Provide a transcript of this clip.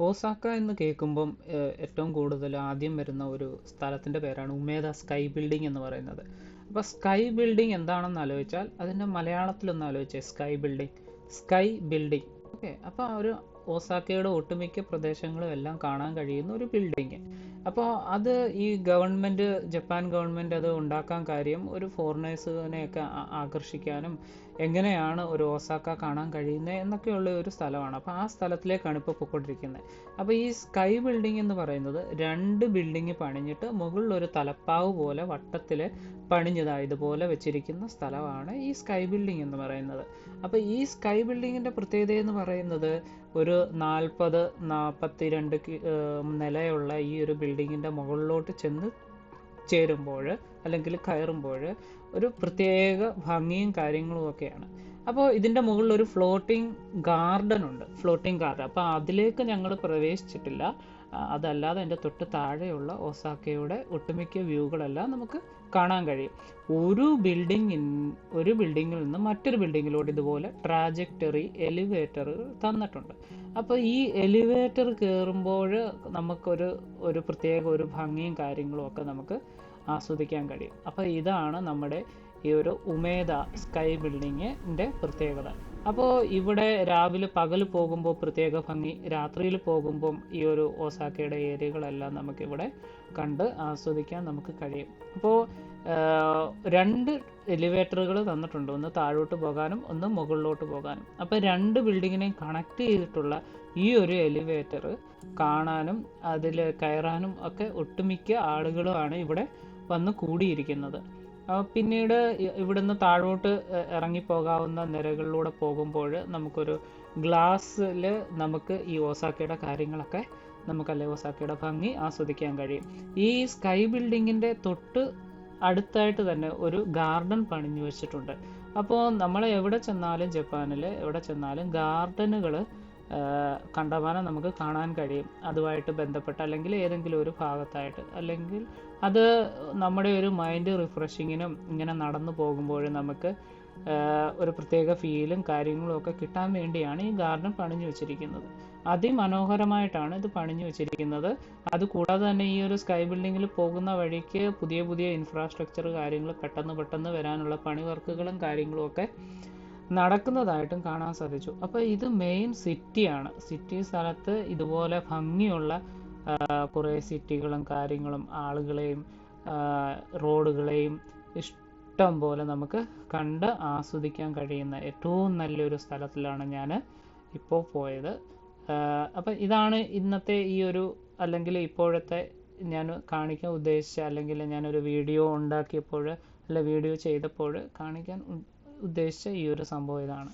ഓസാക്ക എന്ന് കേൾക്കുമ്പം ഏറ്റവും കൂടുതൽ ആദ്യം വരുന്ന ഒരു സ്ഥലത്തിന്റെ പേരാണ് ഉമേദ സ്കൈ ബിൽഡിംഗ് എന്ന് പറയുന്നത്. അപ്പോൾ സ്കൈ ബിൽഡിംഗ് എന്താണെന്ന് ആലോചിച്ചാൽ അതിന്റെ മലയാളത്തിലൊന്ന് ആലോചിച്ചേ sky building. Sky building. Okay അപ്പോൾ ഒരു ഓസാക്കയുടെ ഒട്ടുമിക്ക പ്രദേശങ്ങളും എല്ലാം കാണാൻ കഴിയുന്ന ഒരു ബിൽഡിങ് അപ്പോൾ അത് ഈ ഗവൺമെന്റ് ജപ്പാൻ ഗവൺമെന്റ് അത് ഉണ്ടാക്കാൻ കാര്യം ഒരു ഫോറിനേഴ്സിനെയൊക്കെ ആകർഷിക്കാനും എങ്ങനെയാണ് ഒരു ഓസാക്ക കാണാൻ കഴിയുന്നത് എന്നൊക്കെയുള്ള ഒരു സ്ഥലമാണ്. അപ്പോൾ ആ സ്ഥലത്തിലേക്കാണ് ഇപ്പോൾ പൊയ്ക്കൊണ്ടിരിക്കുന്നത്. അപ്പോൾ ഈ സ്കൈ ബിൽഡിംഗ് എന്ന് പറയുന്നത് രണ്ട് ബിൽഡിംഗ് പണിഞ്ഞിട്ട് മുകളിൽ ഒരു തലപ്പാവ് പോലെ വട്ടത്തിൽ പണിഞ്ഞതായി ഇതുപോലെ വെച്ചിരിക്കുന്ന സ്ഥലമാണ് ഈ സ്കൈ ബിൽഡിംഗ് എന്ന് പറയുന്നത്. അപ്പോൾ ഈ സ്കൈ ബിൽഡിങ്ങിന്റെ പ്രത്യേകത എന്ന് പറയുന്നത് ഒരു നാൽപ്പത് നാൽപ്പത്തി രണ്ട് നിലയുള്ള ഈ ഒരു ബിൽഡിങ്ങിന്റെ മുകളിലോട്ട് ചെന്ന് ചേരുമ്പോൾ അല്ലെങ്കിൽ കയറുമ്പോൾ ഒരു പ്രത്യേക ഭംഗിയും കാര്യങ്ങളും ഒക്കെയാണ്. അപ്പോൾ ഇതിന്റെ മുകളിൽ ഒരു ഫ്ലോട്ടിംഗ് ഗാർഡൻ ഉണ്ട്. ഫ്ലോട്ടിംഗ് ഗാർഡൻ അപ്പോൾ അതിലേക്ക് ഞങ്ങൾ പ്രവേശിച്ചിട്ടില്ല. അതല്ലാതെ എന്റെ തൊട്ട് താഴെയുള്ള ഒസാക്കയുടെ ഒട്ടുമിക്ക വ്യൂകളെല്ലാം നമുക്ക് കാണാൻ കഴിയും. ഒരു ബിൽഡിങ്ങിൻ ഒരു ബിൽഡിങ്ങിൽ നിന്ന് മറ്റൊരു ബിൽഡിങ്ങിലോട്ട് ഇതുപോലെ ട്രാജക്ടറി എലിവേറ്റർ തന്നിട്ടുണ്ട്. അപ്പോൾ ഈ എലിവേറ്റർ കയറുമ്പോൾ നമുക്കൊരു ഒരു പ്രത്യേക ഒരു ഭംഗിയും കാര്യങ്ങളും ഒക്കെ നമുക്ക് ആസ്വദിക്കാൻ കഴിയും. അപ്പോൾ ഇതാണ് നമ്മുടെ ഈ ഒരു ഉമേദ സ്കൈ ബിൽഡിങ്ങിന്റെ പ്രത്യേകത. അപ്പോൾ ഇവിടെ രാവിലെ പകൽ പോകുമ്പോൾ പ്രത്യേക ഭംഗി രാത്രിയിൽ പോകുമ്പം ഈ ഒരു ഓസാക്കയുടെ ഏരിയകളെല്ലാം നമുക്കിവിടെ കണ്ട് ആസ്വദിക്കാൻ നമുക്ക് കഴിയും. അപ്പോൾ രണ്ട് എലിവേറ്ററുകൾ തന്നിട്ടുണ്ട്. ഒന്ന് താഴോട്ട് പോകാനും ഒന്ന് മുകളിലോട്ട് പോകാനും. അപ്പോൾ രണ്ട് ബിൽഡിങ്ങിനെയും കണക്ട് ചെയ്തിട്ടുള്ള ഈ ഒരു എലിവേറ്റർ കാണാനും അതിൽ കയറാനും ഒക്കെ ഒട്ടുമിക്ക ആളുകളുമാണ് ഇവിടെ വന്ന് കൂടിയിരിക്കുന്നത്. പിന്നീട് ഇവിടുന്ന് താഴോട്ട് ഇറങ്ങി ഇറങ്ങിപ്പോകാവുന്ന നിരകളിലൂടെ പോകുമ്പോൾ നമുക്കൊരു ഗ്ലാസ്സിൽ നമുക്ക് ഈ ഓസാക്കയുടെ കാര്യങ്ങളൊക്കെ നമുക്കല്ലേ ഓസാക്കയുടെ ഭംഗി ആസ്വദിക്കാൻ കഴിയും. ഈ സ്കൈ ബിൽഡിങ്ങിന്റെ തൊട്ട് അടുത്തായിട്ട് തന്നെ ഒരു ഗാർഡൻ പണിഞ്ഞു വെച്ചിട്ടുണ്ട്. അപ്പോൾ നമ്മൾ എവിടെ ചെന്നാലും ജപ്പാനിൽ എവിടെ ചെന്നാലും ഗാർഡനുകൾ കണ്ടമാനം നമുക്ക് കാണാൻ കഴിയും. അതുമായിട്ട് ബന്ധപ്പെട്ട് അല്ലെങ്കിൽ ഏതെങ്കിലും ഒരു ഭാഗത്തായിട്ട്. അല്ലെങ്കിൽ അത് നമ്മുടെ ഒരു മൈൻഡ് റിഫ്രഷിങ്ങിനും ഇങ്ങനെ നടന്നു പോകുമ്പോഴും നമുക്ക് ഒരു പ്രത്യേക ഫീലും കാര്യങ്ങളും ഒക്കെ കിട്ടാൻ വേണ്ടിയാണ് ഈ ഗാർഡൻ പണിഞ്ഞു വെച്ചിരിക്കുന്നത്. അതിമനോഹരമായിട്ടാണ് ഇത് പണിഞ്ഞു വെച്ചിരിക്കുന്നത്. അതുകൂടാതെ തന്നെ ഈ ഒരു സ്കൈ ബിൽഡിങ്ങിൽ പോകുന്ന വഴിക്ക് പുതിയ പുതിയ ഇൻഫ്രാസ്ട്രക്ചർ കാര്യങ്ങൾ പെട്ടെന്ന് പെട്ടെന്ന് വരാനുള്ള പണി വർക്കുകളും കാര്യങ്ങളും ഒക്കെ നടക്കുന്നതായിട്ടും കാണാൻ സാധിച്ചു. അപ്പോൾ ഇത് മെയിൻ സിറ്റിയാണ് സിറ്റി സ്ഥലത്ത് ഇതുപോലെ ഭംഗിയുള്ള കുറേ സിറ്റികളും കാര്യങ്ങളും ആളുകളെയും റോഡുകളെയും ഇഷ്ടം പോലെ നമുക്ക് കണ്ട് ആസ്വദിക്കാൻ കഴിയുന്ന ഏറ്റവും നല്ലൊരു സ്ഥലത്തിലാണ് ഞാൻ ഇപ്പോൾ പോയത്. അപ്പം ഇതാണ് ഇന്നത്തെ ഈ ഒരു അല്ലെങ്കിൽ ഇപ്പോഴത്തെ ഞാൻ കാണിക്കാൻ ഉദ്ദേശിച്ച അല്ലെങ്കിൽ ഞാനൊരു വീഡിയോ ഉണ്ടാക്കിയപ്പോൾ അല്ല വീഡിയോ ചെയ്തപ്പോൾ കാണിക്കാൻ ഉദ്ദേശിച്ച ഈ ഒരു സംഭവം ഇതാണ്.